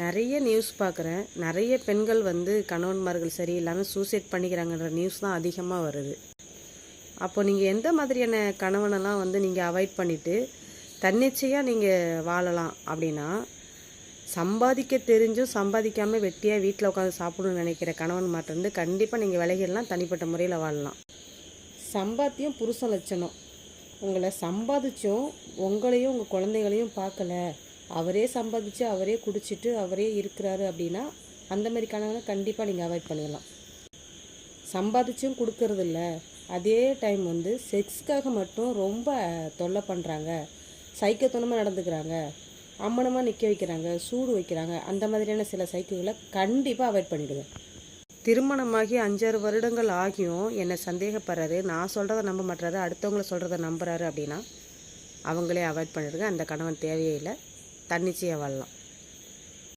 நிறைய நியூஸ் பார்க்குறேன். நிறைய பெண்கள் வந்து கணவன்மார்கள் சரியில்லாமல் சூசைட் பண்ணிக்கிறாங்கன்ற நியூஸ் தான் அதிகமாக வருது. அப்போ நீங்கள் எந்த மாதிரியான கணவனெல்லாம் வந்து நீங்கள் அவாய்ட் பண்ணிவிட்டு தன்னிச்சையாக நீங்கள் வாழலாம் அப்படின்னா சம்பாதிக்க தெரிஞ்சும் சம்பாதிக்காமல் வெட்டியாக வீட்டில் உட்காந்து சாப்பிடணும்னு நினைக்கிற கணவன் மாட்டிருந்து கண்டிப்பாக நீங்கள் விலகிடலாம் தனிப்பட்ட முறையில் வாழலாம். சம்பாத்தியம் புருஷ லட்சணம். உங்களை சம்பாதிச்சும் உங்களையும் உங்கள் குழந்தைகளையும் பார்க்கல. அவரே சம்பாதிச்சு அவரே குடிச்சிட்டு அவரே இருக்கிறாரு அப்படின்னா அந்த மாதிரி கணவனை கண்டிப்பாக நீங்கள் அவாய்ட் பண்ணிடலாம். சம்பாதிச்சும் கொடுக்கறதில்ல. அதே டைம் வந்து செக்ஸ்க்காக மட்டும் ரொம்ப தொல்லை பண்ணுறாங்க சைக்கத்தனமாக நடந்துக்கிறாங்க. அம்மனமாக நிற்க வைக்கிறாங்க. சூடு வைக்கிறாங்க. அந்த மாதிரியான சில சைக்கிள்களை கண்டிப்பாக அவாய்ட் பண்ணிவிடுவேன் திருமணமாகி அஞ்சாறு வருடங்கள் ஆகியும் என்னை சந்தேகப்படுறாரு. நான் சொல்கிறத நம்ப மாட்டுறாரு அடுத்தவங்கள சொல்கிறத நம்புறாரு அப்படின்னா அவங்களே அவாய்ட் பண்ணிடுங்க. அந்த கணவன் தேவையே இல்லை. தன்னிச்சையாக வாழலாம்